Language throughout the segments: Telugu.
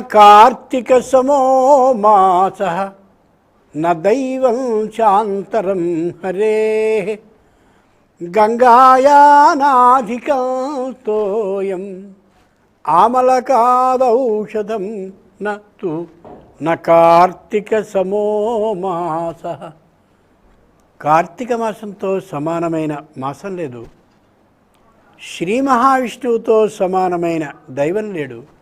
కార్తీక సమో మాస నైవం చాంతరం హరే. గంగాయానాధికల్తోయం ఆమలకాదౌషధం నూ న కార్తీక సమో మాస కార్తీక మాసంతో సమానమైన మాసం లేదు. శ్రీ మహావిష్ణువుతో సమానమైన దైవం లేడు.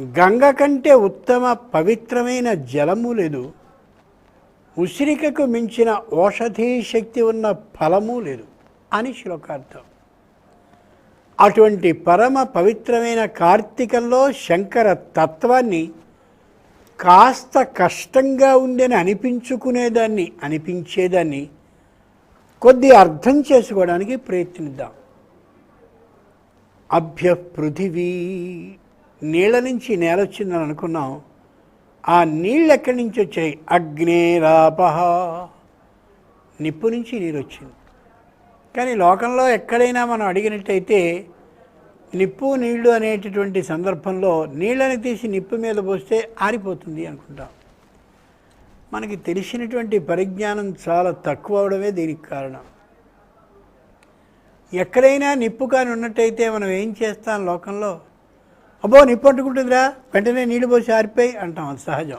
గంగ కంటే ఉత్తమ పవిత్రమైన జలము లేదు. ఉసిరికకు మించిన ఔషధీ శక్తి ఉన్న ఫలము లేదు అని శ్లోకార్థం. అటువంటి పరమ పవిత్రమైన కార్తీకంలో శంకర తత్వాన్ని కాస్త కష్టంగా ఉందని అనిపించుకునేదాన్ని అనిపించేదాన్ని కొద్ది అర్థం చేసుకోవడానికి ప్రయత్నిద్దాం. అభ్య పృథివీ నీళ్ళ నుంచి నేల వచ్చిందని అనుకున్నాం. ఆ నీళ్ళు ఎక్కడి నుంచి వచ్చాయి? అగ్నేరాపహ. నిప్పు నుంచి నీరు వచ్చింది. కానీ లోకంలో ఎక్కడైనా మనం అడిగినట్టయితే నిప్పు నీళ్ళు అనేటటువంటి సందర్భంలో నీళ్ళని తీసి నిప్పు మీద పోస్తే ఆరిపోతుంది అనుకుంటాం. మనకి తెలిసినటువంటి పరిజ్ఞానం చాలా తక్కువ అవడమే దీనికి కారణం. ఎక్కడైనా నిప్పు కాని ఉన్నట్టయితే మనం ఏం చేస్తాం లోకంలో? అబ్బో నిప్పు అంటుకుంటుందిరా వెంటనే నీళ్ళు పోసి ఆరిపోయి అంటాం అది సహజం.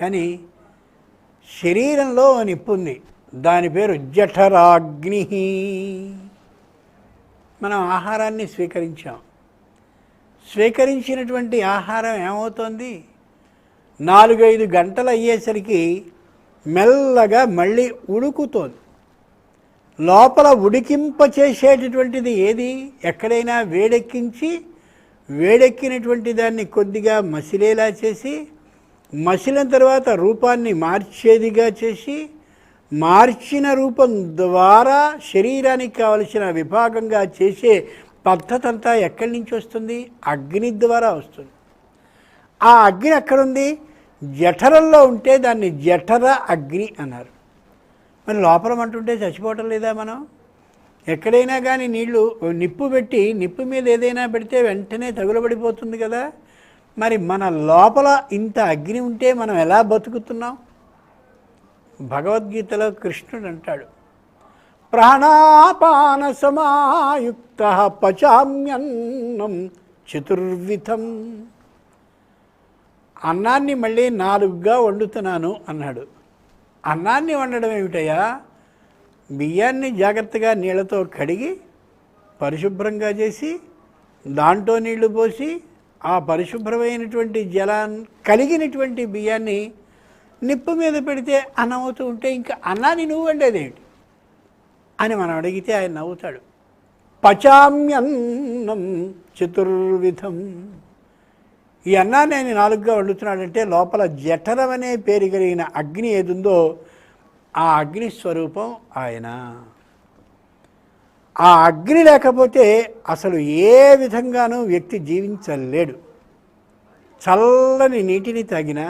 కానీ శరీరంలో నిప్పు ఉంది. దాని పేరు జఠరాగ్ని. మనం ఆహారాన్ని స్వీకరించాం. స్వీకరించినటువంటి ఆహారం ఏమవుతోంది? నాలుగైదు గంటలు అయ్యేసరికి మెల్లగా మళ్ళీ ఉడుకుతోంది. లోపల ఉడికింప చేసేటటువంటిది ఏది? ఎక్కడైనా వేడెక్కించి వేడెక్కినటువంటి దాన్ని కొద్దిగా మసిలేలా చేసి మసిలిన తర్వాత రూపాన్ని మార్చేదిగా చేసి మార్చిన రూపం ద్వారా శరీరానికి కావలసిన విభాగంగా చేసే పద్ధతి అంతా ఎక్కడి నుంచి వస్తుంది? అగ్ని ద్వారా వస్తుంది. ఆ అగ్ని ఎక్కడుంది? జఠరంలో ఉంటే దాన్ని జఠర అగ్ని అన్నారు. మరి లోపల అంటుంటే చచ్చిపోవటం లేదా మనం? ఎక్కడైనా కానీ నీళ్ళు నిప్పు పెట్టి నిప్పు మీద ఏదైనా పెడితే వెంటనే తగులబడిపోతుంది కదా. మరి మన లోపల ఇంత అగ్ని ఉంటే మనం ఎలా బతుకుతున్నాం? భగవద్గీతలో కృష్ణుడు అంటాడు ప్రాణాపాన సమాయుక్త పచామ్యన్నం చతుర్విధం. అన్నాన్ని మళ్ళీ నాలుగుగా వండుతున్నాను అన్నాడు. అన్నాన్ని వండడం ఏమిటయ్యా? బియ్యాన్ని జాగ్రత్తగా నీళ్ళతో కడిగి పరిశుభ్రంగా చేసి దాంట్లో నీళ్ళు పోసి ఆ పరిశుభ్రమైనటువంటి జలాన్ని కలిగినటువంటి బియ్యాన్ని నిప్పు మీద పెడితే అన్నం అవుతూ ఉంటే ఇంకా అన్నాన్ని నువ్వు వండేదేమిటి అని మనం అడిగితే ఆయన నవ్వుతాడు. పచామ్యన్నం చతుర్విధం. ఈ అన్నాన్ని ఆయన నాలుగుగా వండుతున్నాడంటే లోపల జఠరం అనే పేరు కలిగిన అగ్ని ఏదుందో ఆ అగ్ని స్వరూపం ఆయన. ఆ అగ్ని లేకపోతే అసలు ఏ విధంగానూ వ్యక్తి జీవించలేడు. చల్లని నీటిని తాగిన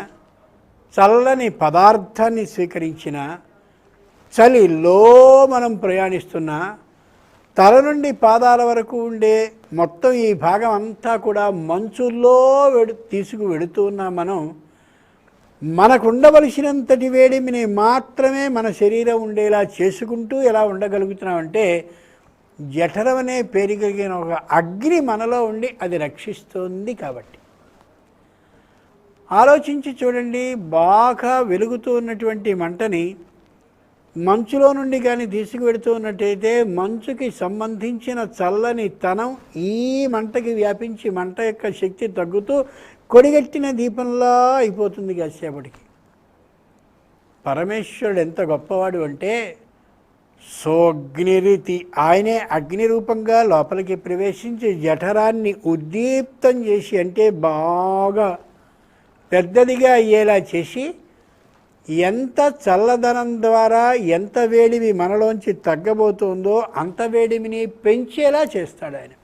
చల్లని పదార్థాన్ని స్వీకరించిన చలిలో మనం ప్రయాణిస్తున్నా తల నుండి పాదాల వరకు ఉండే మొత్తం ఈ భాగం అంతా కూడా మంచుల్లో వెడు తీసుకు వెడుతూ ఉన్న మనం మనకు ఉండవలసినంతటి వేడిమిని మాత్రమే మన శరీరం ఉండేలా చేసుకుంటూ ఎలా ఉండగలుగుతున్నామంటే జఠరం అనే పేరు కలిగిన ఒక అగ్ని మనలో ఉండి అది రక్షిస్తోంది కాబట్టి. ఆలోచించి చూడండి బాగా వెలుగుతూ ఉన్నటువంటి మంటని మంచులో నుండి కానీ తీసుకువెడుతూ ఉన్నట్టయితే మంచుకి సంబంధించిన చల్లని తనం ఈ మంటకి వ్యాపించి మంట యొక్క శక్తి తగ్గుతూ కొడిగట్టిన దీపంలా అయిపోతుంది కాసేపటికి పరమేశ్వరుడు ఎంత గొప్పవాడు అంటే సోగ్నిరితి ఆయనే అగ్ని రూపంగా లోపలికి ప్రవేశించి జఠరాన్ని ఉద్దీప్తం చేసి అంటే బాగా పెద్దదిగా అయ్యేలా చేసి ఎంత చల్లదనం ద్వారా ఎంత వేడిమి మనలోంచి తగ్గబోతుందో అంత వేడిమిని పెంచేలా చేస్తాడు ఆయన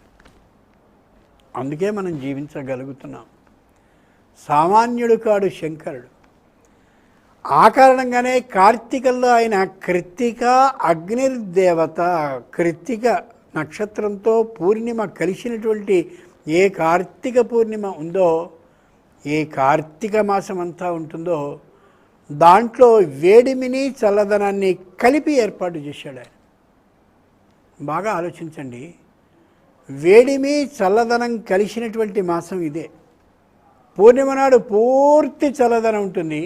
అందుకే మనం జీవించగలుగుతున్నాం. సామాన్యుడు కాడు శంకరుడు. ఆ కారణంగానే కార్తీకల్లో ఆయన కృత్తిక అగ్నిర్దేవత కృత్తిక నక్షత్రంతో పూర్ణిమ కలిసినటువంటి ఏ కార్తీక పూర్ణిమ ఉందో ఏ కార్తీక మాసం అంతా ఉంటుందో దాంట్లో వేడిమిని చల్లదనాన్ని కలిపి ఏర్పాటు చేశాడు ఆయన. బాగా ఆలోచించండి. వేడిమి చల్లదనం కలిసినటువంటి మాసం ఇదే. పూర్ణిమ నాడు పూర్తి చల్లదనం ఉంటుంది.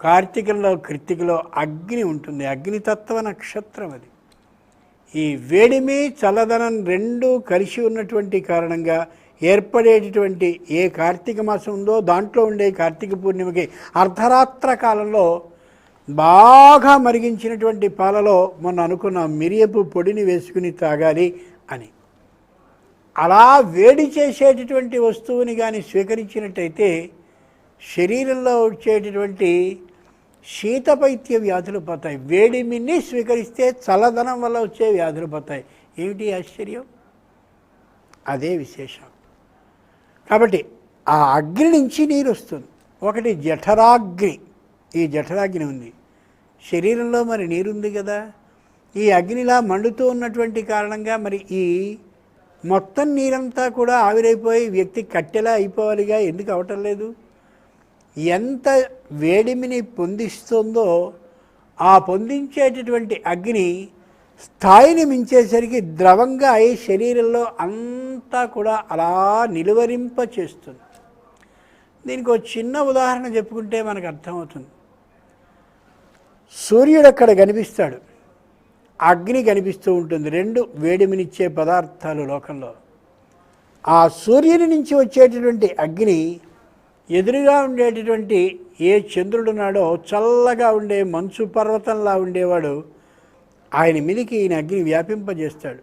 కార్తీకంలో కృత్తికలో అగ్ని ఉంటుంది. అగ్నితత్వ నక్షత్రం అది. ఈ వేడిమి చల్లదనం రెండు కలిసి ఉన్నటువంటి కారణంగా ఏర్పడేటటువంటి ఏ కార్తీక మాసం ఉందో దాంట్లో ఉండే కార్తీక పూర్ణిమకి అర్ధరాత్ర కాలంలో బాగా మరిగించినటువంటి పాలలో మొన్న అనుకున్న మిరియపు పొడిని వేసుకుని తాగాలి అని. అలా వేడి చేసేటటువంటి వస్తువుని కానీ స్వీకరించినట్టయితే శరీరంలో వచ్చేటటువంటి శీతపైత్య వ్యాధులు పోతాయి. వేడిమిని స్వీకరిస్తే చల్లదనం వల్ల వచ్చే వ్యాధులు పోతాయి. ఏమిటి ఆశ్చర్యం? అదే విశేషం. కాబట్టి ఆ అగ్ని నుంచి నీరు వస్తుంది. ఒకటి జఠరాగ్ని. ఈ జఠరాగ్ని ఉంది. శరీరంలో మరి నీరుంది కదా. ఈ అగ్నిలా మండుతూ ఉన్నటువంటి కారణంగా మరి ఈ మొత్తం నీరంతా కూడా ఆవిరైపోయి వ్యక్తి కట్టెలా అయిపోవాలిగా? ఎందుకు అవటం లేదు? ఎంత వేడిమిని పొందిస్తుందో ఆ పొందించేటటువంటి అగ్ని స్థాయిని మించేసరికి ద్రవంగా అయి శరీరంలో అంతా కూడా అలా నిలువరింప చేస్తుంది. దీనికి ఒక చిన్న ఉదాహరణ చెప్పుకుంటే మనకు అర్థమవుతుంది. సూర్యుడు అక్కడ కనిపిస్తాడు. అగ్ని కనిపిస్తూ ఉంటుంది. రెండు వేడిమినిచ్చే పదార్థాలు లోకంలో. ఆ సూర్యుని నుంచి వచ్చేటటువంటి అగ్ని ఎదురుగా ఉండేటటువంటి ఏ చంద్రుడున్నాడో చల్లగా ఉండే మంచు పర్వతంలా ఉండేవాడు ఆయన మీదకి ఈయన అగ్ని వ్యాపింపజేస్తాడు.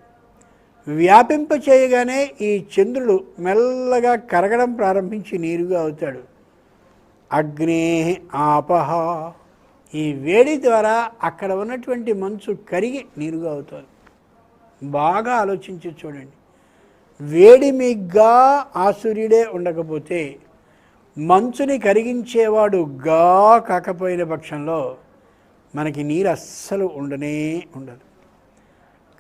వ్యాపింప చేయగానే ఈ చంద్రుడు మెల్లగా కరగడం ప్రారంభించి నీరుగా అవుతాడు. అగ్నే ఆపహ ఈ వేడి ద్వారా అక్కడ ఉన్నటువంటి మంచు కరిగి నీరుగా అవుతుంది. బాగా ఆలోచించి చూడండి. వేడిమిగ్గా ఆ సూర్యుడే ఉండకపోతే మంచుని కరిగించేవాడు గా కాకపోయిన పక్షంలో మనకి నీరు అస్సలు ఉండనే ఉండదు.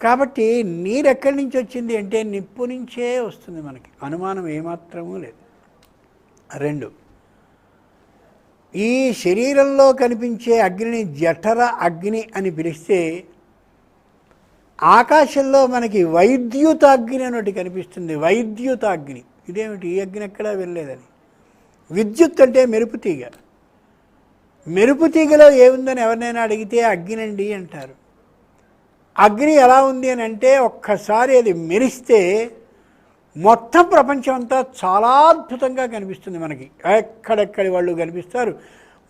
కాబట్టి నీరు ఎక్కడి నుంచి వచ్చింది అంటే నిప్పు నుంచే వస్తుంది మనకి. అనుమానం ఏమాత్రమూ లేదు. రెండు ఈ శరీరంలో కనిపించే అగ్నిని జఠర అగ్ని అని పిలిస్తే ఆకాశంలో మనకి వైద్యుత అగ్ని అని కనిపిస్తుంది. వైద్యుత అగ్ని. ఇదేమిటి? ఈ అగ్ని ఎక్కడా వెళ్ళలేదని విద్యుత్ అంటే మెరుపు తీగ. మెరుపు తీగలో ఏముందని ఎవరినైనా అడిగితే అగ్గినండి అంటారు. అగ్ని ఎలా ఉంది అని అంటే ఒక్కసారి అది మెరిస్తే మొత్తం ప్రపంచం అంతా చాలా అద్భుతంగా కనిపిస్తుంది మనకి. ఎక్కడెక్కడి వాళ్ళు కనిపిస్తారు?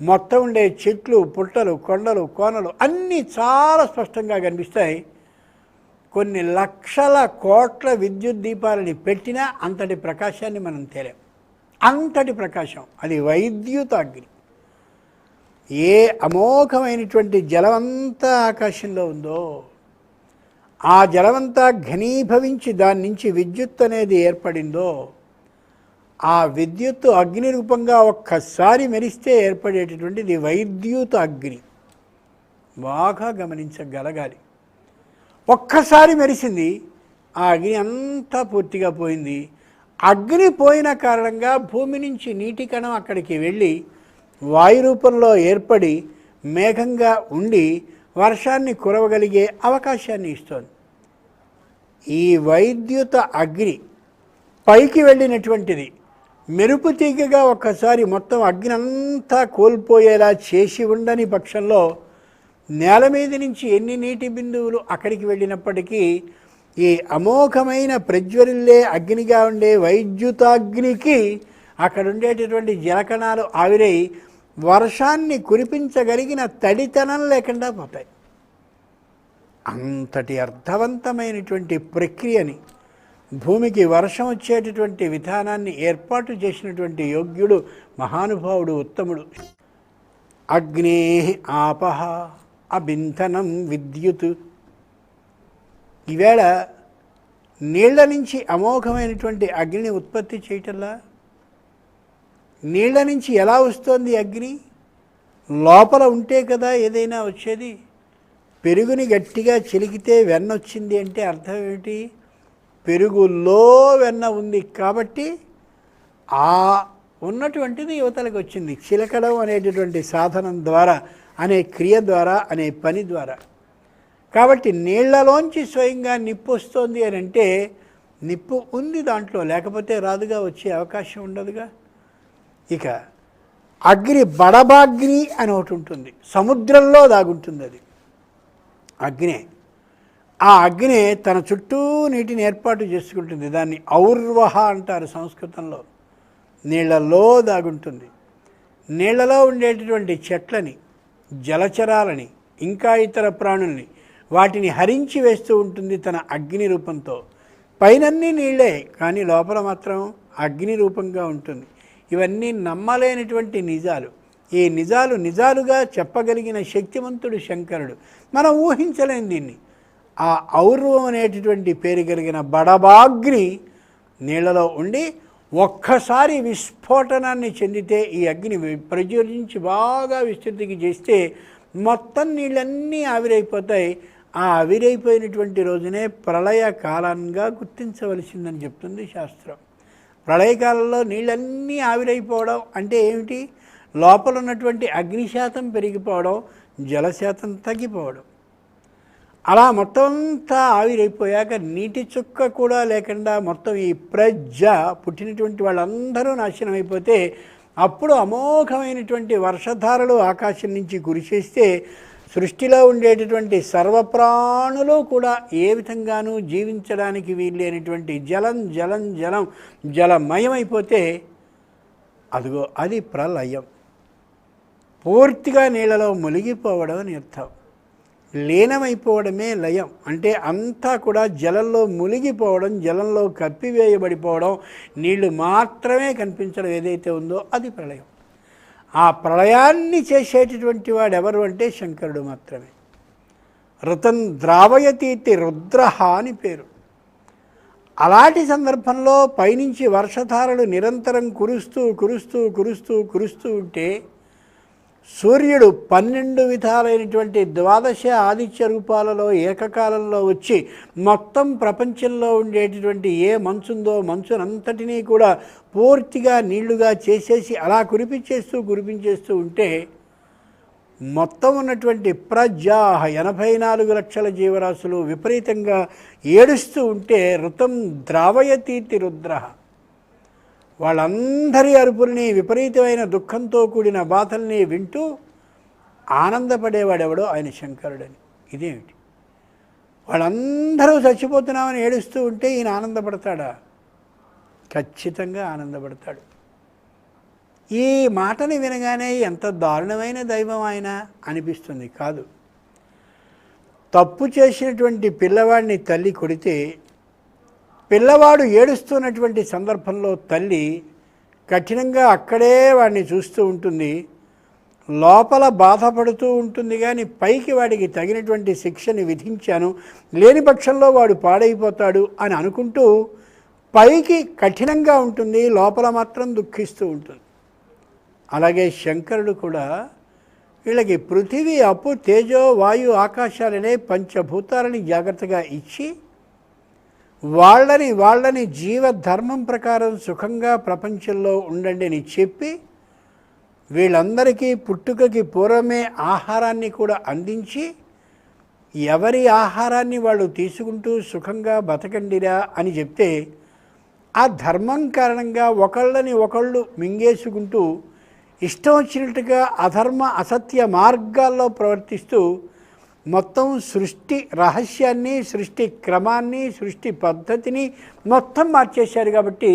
మొత్తం ఉండే చెట్లు పుట్టలు కొండలు కోనలు అన్నీ చాలా స్పష్టంగా కనిపిస్తాయి. కొన్ని లక్షల కోట్ల విద్యుత్ దీపాలని పెట్టినా అంతటి ప్రకాశాన్ని మనం తేలేం. అంతటి ప్రకాశం. అది వైద్యుత అగ్ని ఏ అమోఘమైనటువంటి జలమంతా ఆకాశంలో ఉందో ఆ జలమంతా ఘనీభవించి దాని నుంచి విద్యుత్ అనేది ఏర్పడిందో ఆ విద్యుత్తు అగ్ని రూపంగా ఒక్కసారి మెరిస్తే ఏర్పడేటటువంటిది వైద్యుత అగ్ని. బాగా గమనించగలగాలి. ఒక్కసారి మెరిసింది ఆ అగ్ని అంతా పూర్తిగా పోయింది. అగ్ని పోయిన కారణంగా భూమి నుంచి నీటి కణం అక్కడికి వెళ్ళి వాయు రూపంలో ఏర్పడి మేఘంగా ఉండి వర్షాన్ని కురవగలిగే అవకాశాన్ని ఇస్తోంది. ఈ వైద్యుత అగ్ని పైకి వెళ్ళినటువంటిది. మెరుపు తీగగా ఒక్కసారి మొత్తం అగ్ని అంతా కోల్పోయేలా చేసి ఉండని పక్షంలో నేల మీద నుంచి ఎన్ని నీటి బిందువులు అక్కడికి వెళ్ళినప్పటికీ ఈ అమోఘమైన ప్రజ్వరిల్లే అగ్నిగా ఉండే వైద్యుతాగ్నికి అక్కడ ఉండేటటువంటి జలకణాలు ఆవిరై వర్షాన్ని కురిపించగలిగిన తడితనం లేకుండా పోతాయి. అంతటి అర్థవంతమైనటువంటి ప్రక్రియని భూమికి వర్షం వచ్చేటటువంటి విధానాన్ని ఏర్పాటు చేసినటువంటి యోగ్యుడు మహానుభావుడు ఉత్తముడు. అగ్నే ఆపహ అబింధనం విద్యుత్. ఈవేళ నీళ్ళ నుంచి అమోఘమైనటువంటి అగ్నిని ఉత్పత్తి చేయటంలా? నీళ్ళ నుంచి ఎలా వస్తోంది అగ్ని? లోపల ఉంటే కదా ఏదైనా వచ్చేది? పెరుగుని గట్టిగా చిలికితే వెన్న వచ్చింది అంటే అర్థం ఏమిటి? పెరుగులో వెన్న ఉంది కాబట్టి ఆ ఉన్నటువంటిది యువతలకు వచ్చింది. చిలకడం అనేటటువంటి సాధనం ద్వారా అనే క్రియ ద్వారా అనే పని ద్వారా. కాబట్టి నీళ్ళలోంచి స్వయంగా నిప్పు వస్తోంది అని అంటే నిప్పు ఉంది దాంట్లో లేకపోతే రాదుగా వచ్చే అవకాశం ఉండదుగా. ఇక అగ్ని బడబాగ్ని అని ఒకటి ఉంటుంది. సముద్రంలో దాగుంటుంది అది. అగ్నే. ఆ అగ్ని తన చుట్టూ నీటిని ఏర్పాటు చేసుకుంటుంది. దాన్ని ఔర్వహ అంటారు సంస్కృతంలో. నీళ్ళలో దాగుంటుంది. నీళ్ళలో ఉండేటటువంటి చెట్లని జలచరాలని ఇంకా ఇతర ప్రాణుల్ని వాటిని హరించి వేస్తూ ఉంటుంది తన అగ్ని రూపంతో. పైనన్నీ నీళ్ళే కానీ లోపల మాత్రం అగ్ని రూపంగా ఉంటుంది. ఇవన్నీ నమ్మలేనటువంటి నిజాలు. ఈ నిజాలు నిజాలుగా చెప్పగలిగిన శక్తివంతుడు శంకరుడు. మనం ఊహించలేం దీన్ని. ఆ ఔర్వం అనేటటువంటి పేరు కలిగిన బడబాగ్ని నీళ్ళలో ఉండి ఒక్కసారి విస్ఫోటనాన్ని చెందితే ఈ అగ్ని ప్రజ్వలించి బాగా విస్తృతికి చేస్తే మొత్తం నీళ్ళన్నీ ఆవిరైపోతాయి. ఆ ఆవిరైపోయినటువంటి రోజునే ప్రళయ కాలంగా గుర్తించవలసిందని చెప్తుంది శాస్త్రం. ప్రళయకాలంలో నీళ్ళన్నీ ఆవిరైపోవడం అంటే ఏమిటి? లోపల ఉన్నటువంటి అగ్నిశాతం పెరిగిపోవడం జలశాతం తగ్గిపోవడం. అలా మొత్తం అంతా ఆవిరైపోయాక నీటి చుక్క కూడా లేకుండా మొత్తం ఈ ప్రజ పుట్టినటువంటి వాళ్ళందరూ నాశనం అయిపోతే అప్పుడు అమోఘమైనటువంటి వర్షధారలు ఆకాశం నుంచి కురిసేస్తే సృష్టిలో ఉండేటటువంటి సర్వప్రాణులు కూడా ఏ విధంగానూ జీవించడానికి వీల్లేనటువంటి జలం జలం జలం జలమయమైపోతే అదిగో అది ప్రళయం. పూర్తిగా నీళ్ళలో మునిగిపోవడం అని అర్థం. లీనమైపోవడమే లయం. అంటే అంతా కూడా జలంలో మునిగిపోవడం జలంలో కప్పివేయబడిపోవడం నీళ్ళు మాత్రమే కనిపించడం ఏదైతే ఉందో అది ప్రళయం. ఆ ప్రళయాన్ని చేసేటటువంటి వాడు ఎవరు అంటే శంకరుడు మాత్రమే. రుతం ద్రావయతీతి రుద్రహ అని పేరు. అలాంటి సందర్భంలో పైనుంచి వర్షధారలు నిరంతరం కురుస్తూ కురుస్తూ కురుస్తూ కురుస్తూ ఉంటే సూర్యుడు పన్నెండు విధాలైనటువంటి ద్వాదశ ఆదిత్య రూపాలలో ఏకకాలంలో వచ్చి మొత్తం ప్రపంచంలో ఉండేటటువంటి ఏ మంచుందో మంచునంతటినీ కూడా పూర్తిగా నీళ్ళుగా చేసేసి అలా కురిపించేస్తూ కురిపించేస్తూ ఉంటే మొత్తం ఉన్నటువంటి ప్రజా ఎనభై నాలుగు లక్షల జీవరాశులు విపరీతంగా ఏడుస్తూ ఉంటే ఋతం ద్రావయతీతి రుద్ర. వాళ్ళందరి అరుపుల్ని విపరీతమైన దుఃఖంతో కూడిన బాధల్ని వింటూ ఆనందపడేవాడెవడో ఆయన శంకరుడని. ఇదేమిటి? వాళ్ళందరూ చచ్చిపోతున్నామని ఏడుస్తూ ఉంటే ఈయన ఆనందపడతాడా? ఖచ్చితంగా ఆనందపడతాడు. ఈ మాటని వినగానే ఎంత దారుణమైన దైవం ఆయన అనిపిస్తుంది. కాదు. తప్పు చేసినటువంటి పిల్లవాడిని తల్లి కొడితే పిల్లవాడు ఏడుస్తున్నటువంటి సందర్భంలో తల్లి కఠినంగా అక్కడే వాడిని చూస్తూ ఉంటుంది. లోపల బాధపడుతూ ఉంటుంది కానీ పైకి వాడికి తగినటువంటి శిక్షని విధించాను. లేని పక్షంలో వాడు పాడైపోతాడు అని అనుకుంటూ పైకి కఠినంగా ఉంటుంది. లోపల మాత్రం దుఃఖిస్తూ ఉంటుంది. అలాగే శంకరుడు కూడా వీళ్ళకి పృథివీ అప్పు తేజో వాయు ఆకాశాలనే పంచభూతాలని జాగ్రత్తగా ఇచ్చి వాళ్ళని వాళ్ళని జీవధర్మం ప్రకారం సుఖంగా ప్రపంచంలో ఉండండి అని చెప్పి వీళ్ళందరికీ పుట్టుకకి పూర్వమే ఆహారాన్ని కూడా అందించి ఎవరి ఆహారాన్ని వాళ్ళు తీసుకుంటూ సుఖంగా బతకండిరా అని చెప్తే ఆ ధర్మం కారణంగా ఒకళ్ళని ఒకళ్ళు మింగేసుకుంటూ ఇష్టం వచ్చినట్టుగా అధర్మ అసత్య మార్గాల్లో ప్రవర్తిస్తూ మొత్తం సృష్టి రహస్యాన్ని సృష్టి క్రమాన్ని సృష్టి పద్ధతిని మొత్తం మార్చేశారు కాబట్టి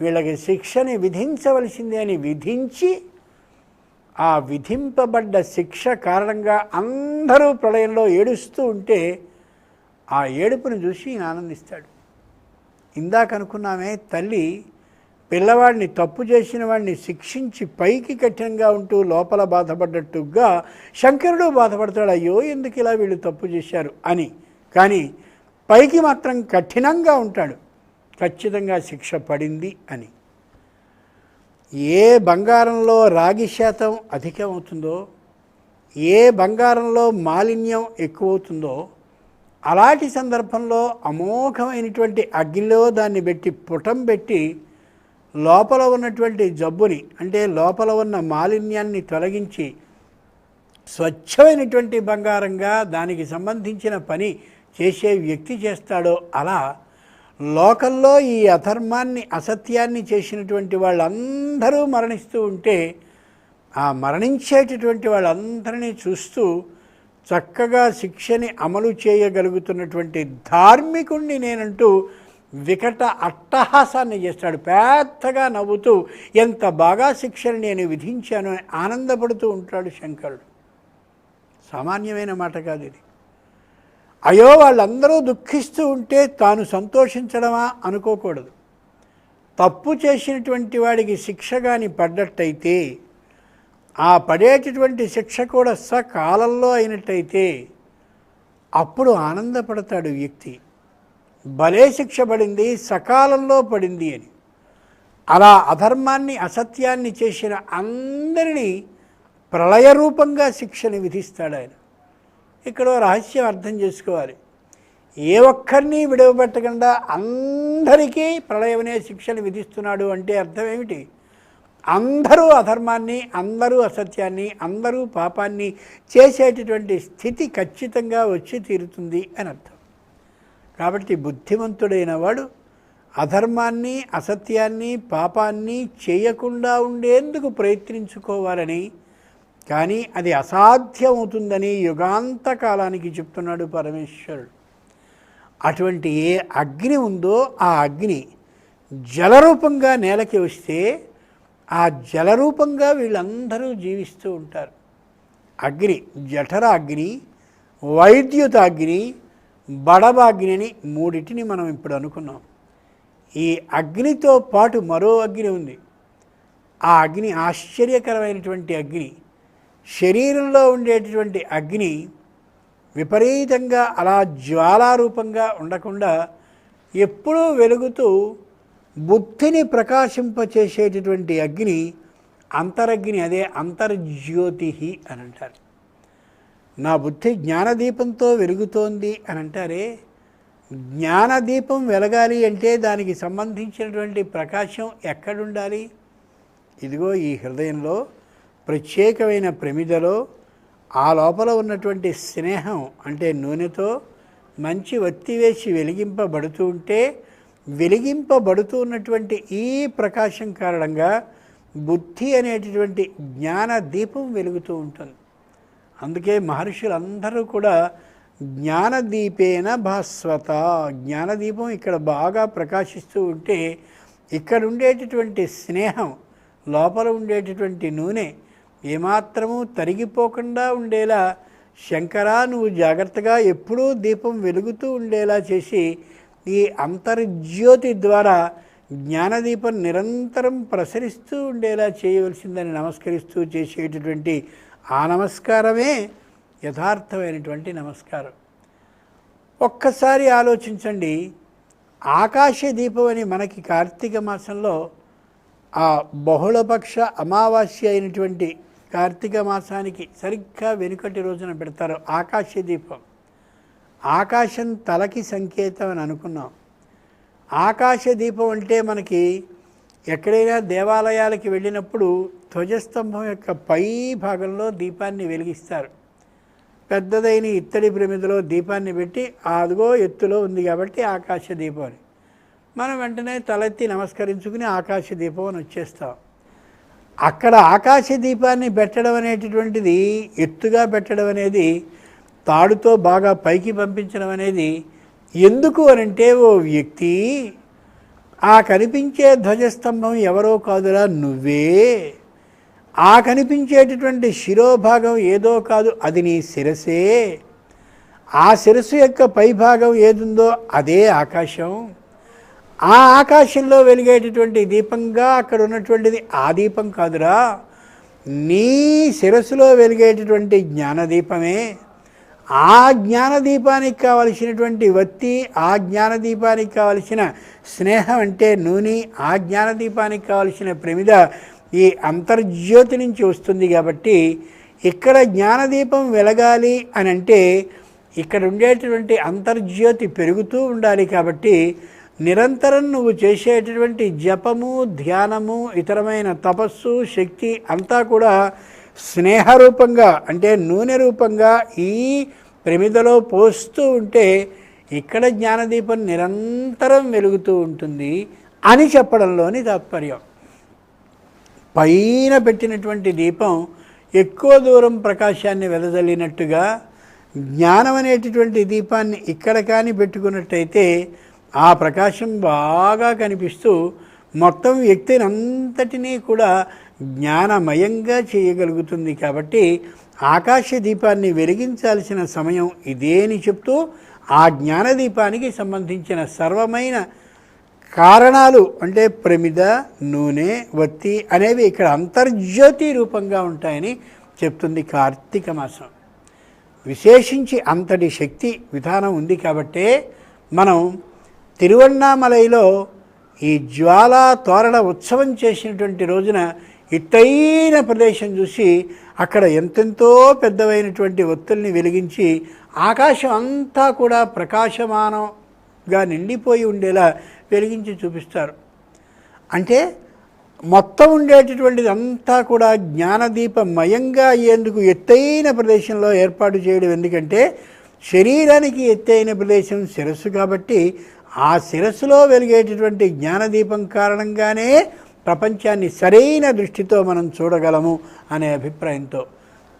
వీళ్ళకి శిక్షని విధించవలసిందే అని విధించి ఆ విధింపబడ్డ శిక్ష కారణంగా అందరూ ప్రళయంలో ఏడుస్తూ ఉంటే ఆ ఏడుపును చూసి ఆనందిస్తాడు. ఇందాక అనుకున్నామే తల్లి పిల్లవాడిని తప్పు చేసిన వాడిని శిక్షించి పైకి కఠినంగా ఉంటూ లోపల బాధపడ్డట్టుగా శంకరుడు బాధపడతాడు అయ్యో ఎందుకు ఇలా వీళ్ళు తప్పు చేశారు? అని. కానీ పైకి మాత్రం కఠినంగా ఉంటాడు. ఖచ్చితంగా శిక్ష పడింది అని. ఏ బంగారంలో రాగి శాతం అధికమవుతుందో ఏ బంగారంలో మాలిన్యం ఎక్కువవుతుందో అలాంటి సందర్భంలో అమోఘమైనటువంటి అగ్నిలో దాన్ని పెట్టి పుటం పెట్టి లోపల ఉన్నటువంటి జబ్బుని అంటే లోపల ఉన్న మాలిన్యాన్ని తొలగించి స్వచ్ఛమైనటువంటి బంగారంగా దానికి సంబంధించిన పని చేసే వ్యక్తి చేస్తాడో అలా లోకంలో ఈ అధర్మాన్ని అసత్యాన్ని చేసినటువంటి వాళ్ళందరూ మరణిస్తూ ఉంటే ఆ మరణించేటటువంటి వాళ్ళందరినీ చూస్తూ చక్కగా శిక్షని అమలు చేయగలుగుతున్నటువంటి ధార్మికుణ్ణి నేనంటూ వికట అట్టహాసాన్ని చేస్తాడు. పెద్దగా నవ్వుతూ ఎంత బాగా శిక్షను నేను విధించాను అని ఆనందపడుతూ ఉంటాడు శంకరుడు. సామాన్యమైన మాట కాదు ఇది. అయ్యో వాళ్ళందరూ దుఃఖిస్తూ ఉంటే తాను సంతోషించడమా అనుకోకూడదు. తప్పు చేసినటువంటి వాడికి శిక్ష కానీ పడ్డట్టయితే ఆ పడేటటువంటి శిక్ష కూడా సకాలంలో అయినట్టయితే అప్పుడు ఆనందపడతాడు వ్యక్తి. భలే శిక్ష పడింది సకాలంలో పడింది అని. అలా అధర్మాన్ని అసత్యాన్ని చేసిన అందరినీ ప్రళయ రూపంగా శిక్షని విధిస్తాడు ఆయన. ఇక్కడ రహస్యం అర్థం చేసుకోవాలి. ఏ ఒక్కరిని విడవబెట్టకుండా అందరికీ ప్రళయమనే శిక్షను విధిస్తున్నాడు అంటే అర్థం ఏమిటి? అందరూ అధర్మాన్ని అందరూ అసత్యాన్ని అందరూ పాపాన్ని చేసేటటువంటి స్థితి ఖచ్చితంగా వచ్చి తీరుతుంది అని అర్థం. కాబట్టి బుద్ధిమంతుడైన వాడు అధర్మాన్ని అసత్యాన్ని పాపాన్ని చేయకుండా ఉండేందుకు ప్రయత్నించుకోవాలని. కానీ అది అసాధ్యమవుతుందని యుగాంత కాలానికి చెప్తున్నాడు పరమేశ్వరుడు. అటువంటి ఏ అగ్ని ఉందో ఆ అగ్ని జలరూపంగా నేలకి వస్తే ఆ జలరూపంగా వీళ్ళందరూ జీవిస్తూ ఉంటారు. అగ్ని జఠర అగ్ని వైద్యుత అగ్ని బడబాగ్ని అని మూడిటిని మనం ఇప్పుడు అనుకున్నాం. ఈ అగ్నితో పాటు మరో అగ్ని ఉంది. ఆ అగ్ని ఆశ్చర్యకరమైనటువంటి అగ్ని. శరీరంలో ఉండేటటువంటి అగ్ని విపరీతంగా అలా జ్వాలారూపంగా ఉండకుండా ఎప్పుడూ వెలుగుతూ బుద్ధిని ప్రకాశింపచేసేటటువంటి అగ్ని అంతరగ్ని అదే అంతర్జ్యోతి అని అంటారు. నా బుద్ధి జ్ఞానదీపంతో వెలుగుతోంది అని అంటారే జ్ఞానదీపం వెలగాలి అంటే దానికి సంబంధించినటువంటి ప్రకాశం ఎక్కడుండాలి? ఇదిగో ఈ హృదయంలో ప్రత్యేకమైన ప్రమిదలో ఆ లోపల ఉన్నటువంటి స్నేహం అంటే నూనెతో మంచి ఒత్తి వేసి వెలిగింపబడుతూ ఉంటే వెలిగింపబడుతూ ఉన్నటువంటి ఈ ప్రకాశం కారణంగా బుద్ధి అనేటటువంటి జ్ఞాన దీపం వెలుగుతూ ఉంటుంది. అందుకే మహర్షులందరూ కూడా జ్ఞానదీపేన భాస్వత. జ్ఞానదీపం ఇక్కడ బాగా ప్రకాశిస్తూ ఉంటే ఇక్కడ ఉండేటటువంటి స్నేహం లోపల ఉండేటటువంటి నూనె ఏమాత్రము తరిగిపోకుండా ఉండేలా శంకరా నువ్వు జాగ్రత్తగా ఎప్పుడూ దీపం వెలుగుతూ ఉండేలా చేసి ఈ అంతర్జ్యోతి ద్వారా జ్ఞానదీపం నిరంతరం ప్రసరిస్తూ ఉండేలా చేయవలసిందని నమస్కరిస్తూ చేసేటటువంటి ఆ నమస్కారమే యథార్థమైనటువంటి నమస్కారం. ఒక్కసారి ఆలోచించండి ఆకాశ దీపం అని మనకి కార్తీక మాసంలో ఆ బహుళపక్ష అమావాస్య అయినటువంటి కార్తీక మాసానికి సరిగ్గా వెనుకటి రోజున పెడతారు ఆకాశ దీపం. ఆకాశం తలకి సంకేతం అని అనుకున్నాం. ఆకాశ దీపం అంటే మనకి ఎక్కడైనా దేవాలయాలకి వెళ్ళినప్పుడు ధ్వజస్తంభం యొక్క పై భాగంలో దీపాన్ని వెలిగిస్తారు. పెద్దదైన ఇత్తడి ప్రమిదలో దీపాన్ని పెట్టి అదిగో ఎత్తులో ఉంది కాబట్టి ఆకాశ దీపం అని. మనం వెంటనే తలెత్తి నమస్కరించుకుని ఆకాశ దీపం అని వచ్చేస్తాం. అక్కడ ఆకాశ దీపాన్ని పెట్టడం అనేటటువంటిది ఎత్తుగా పెట్టడం అనేది తాడుతో బాగా పైకి పంపించడం అనేది ఎందుకు అనంటే ఓ వ్యక్తి ఆ కనిపించే ధ్వజస్తంభం ఎవరో కాదురా నువ్వే ఆ కనిపించేటటువంటి శిరోభాగం ఏదో కాదు అది నీ శిరసే. ఆ శిరస్సు యొక్క పైభాగం ఏదుందో అదే ఆకాశం. ఆ ఆకాశంలో వెలిగేటటువంటి దీపంగా అక్కడ ఉన్నటువంటిది ఆ దీపం కాదురా. నీ శిరస్సులో వెలిగేటటువంటి జ్ఞానదీపమే. ఆ జ్ఞానదీపానికి కావలసినటువంటి వత్తి ఆ జ్ఞానదీపానికి కావలసిన స్నేహం అంటే నూనె ఆ జ్ఞానదీపానికి కావలసిన ప్రమిద ఈ అంతర్జ్యోతి నుంచి వస్తుంది కాబట్టి ఇక్కడ జ్ఞానదీపం వెలగాలి అని అంటే ఇక్కడ ఉండేటటువంటి అంతర్జ్యోతి పెరుగుతూ ఉండాలి కాబట్టి నిరంతరం నువ్వు చేసేటటువంటి జపము ధ్యానము ఇతరమైన తపస్సు శక్తి అంతా కూడా స్నేహరూపంగా అంటే నూనె రూపంగా ఈ ప్రమిదలో పోస్తూ ఉంటే ఇక్కడ జ్ఞానదీపం నిరంతరం వెలుగుతూ ఉంటుంది అని చెప్పడంలోని తాత్పర్యం. పైన పెట్టినటువంటి దీపం ఎక్కువ దూరం ప్రకాశాన్ని వెదజల్లినట్టుగా జ్ఞానం అనేటటువంటి దీపాన్ని ఇక్కడ కానీ పెట్టుకున్నట్టయితే ఆ ప్రకాశం బాగా కనిపిస్తూ మొత్తం వ్యక్తిని అంతటినీ కూడా జ్ఞానమయంగా చేయగలుగుతుంది కాబట్టి ఆకాశ దీపాన్ని వెలిగించాల్సిన సమయం ఇదే అని చెప్తూ ఆ జ్ఞానదీపానికి సంబంధించిన సర్వమైన కారణాలు అంటే ప్రమిద నూనె వత్తి అనేవి ఇక్కడ అంతర్జ్యోతి రూపంగా ఉంటాయని చెప్తుంది కార్తీక మాసం. విశేషించి అంతటి శక్తి విధానం ఉంది కాబట్టే మనం తిరువన్నామలైలో ఈ జ్వాలా తోరణ ఉత్సవం చేసినటువంటి రోజున ఎత్తైన ప్రదేశం చూసి అక్కడ ఎంతెంతో పెద్దవైనటువంటి ఒత్తుల్ని వెలిగించి ఆకాశం అంతా కూడా ప్రకాశమానంగా నిండిపోయి ఉండేలా వెలిగించి చూపిస్తారు. అంటే మొత్తం ఉండేటటువంటిది అంతా కూడా జ్ఞానదీపమయంగా అయ్యేందుకు ఎత్తైన ప్రదేశంలో ఏర్పాటు చేయడం ఎందుకంటే శరీరానికి ఎత్తైన ప్రదేశం శిరస్సు కాబట్టి ఆ శిరస్సులో వెలిగేటటువంటి జ్ఞానదీపం కారణంగానే ప్రపంచాన్ని సరైన దృష్టితో మనం చూడగలము అనే అభిప్రాయంతో.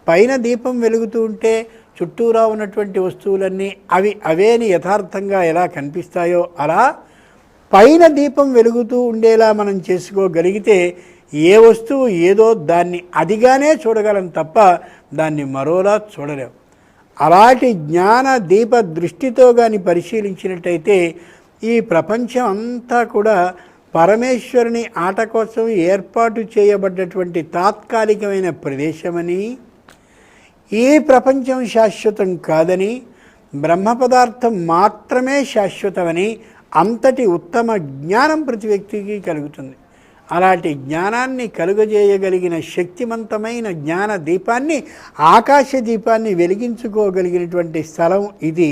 పైన దీపం వెలుగుతూ ఉంటే చుట్టూరా ఉన్నటువంటి వస్తువులన్నీ అవి అవేని యథార్థంగా ఎలా కనిపిస్తాయో అలా పైన దీపం వెలుగుతూ ఉండేలా మనం చేసుకోగలిగితే ఏ వస్తువు ఏదో దాన్ని అదిగానే చూడగలం తప్ప దాన్ని మరోలా చూడలేం. అలాంటి జ్ఞాన దీప దృష్టితో కానీ పరిశీలించినట్టయితే ఈ ప్రపంచం అంతా కూడా పరమేశ్వరుని ఆట కోసం ఏర్పాటు చేయబడ్డటువంటి తాత్కాలికమైన ప్రదేశమని ఈ ప్రపంచం శాశ్వతం కాదని బ్రహ్మ పదార్థం మాత్రమే శాశ్వతమని అంతటి ఉత్తమ జ్ఞానం ప్రతి వ్యక్తికి కలుగుతుంది. అలాంటి జ్ఞానాన్ని కలుగజేయగలిగిన శక్తివంతమైన జ్ఞాన దీపాన్ని ఆకాశ దీపాన్ని వెలిగించుకోగలిగినటువంటి స్థలం ఇది.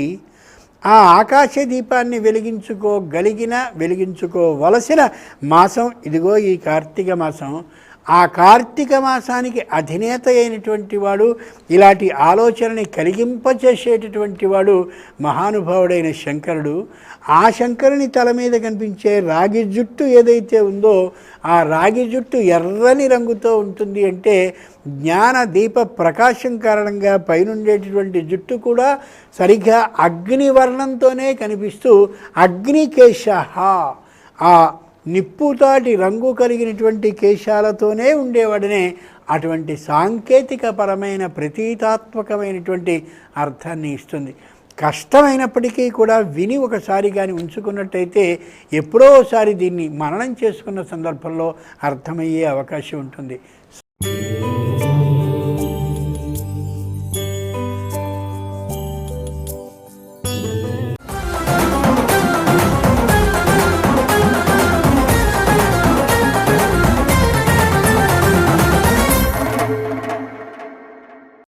ఆ ఆకాశ దీపాన్ని వెలిగించుకోగలిగిన వెలిగించుకోవలసిన మాసం ఇదిగో ఈ కార్తీక మాసం ఆ కార్తీక మాసానికి అధినేత అయినటువంటి వాడు ఇలాంటి ఆలోచనని కలిగింపచేసేటటువంటి వాడు మహానుభావుడైన శంకరుడు. ఆ శంకరుని తల మీద కనిపించే రాగి జుట్టు ఏదైతే ఉందో ఆ రాగి జుట్టు ఎర్రని రంగుతో ఉంటుంది అంటే జ్ఞాన దీప ప్రకాశం కారణంగా పైనుండేటటువంటి జుట్టు కూడా సరిగ్గా అగ్నివర్ణంతోనే కనిపిస్తూ అగ్నికేశ ఆ నిప్పుతాటి రంగు కలిగినటువంటి కేశాలతోనే ఉండేవాడనే అటువంటి సాంకేతికపరమైన ప్రతీతాత్మకమైనటువంటి అర్థాన్ని ఇస్తుంది. కష్టమైనప్పటికీ కూడా విని ఒకసారి కానీ ఉంచుకున్నట్టయితే ఎప్పుడో ఒకసారి దీన్ని మననం చేసుకున్న సందర్భంలో అర్థమయ్యే అవకాశం ఉంటుంది.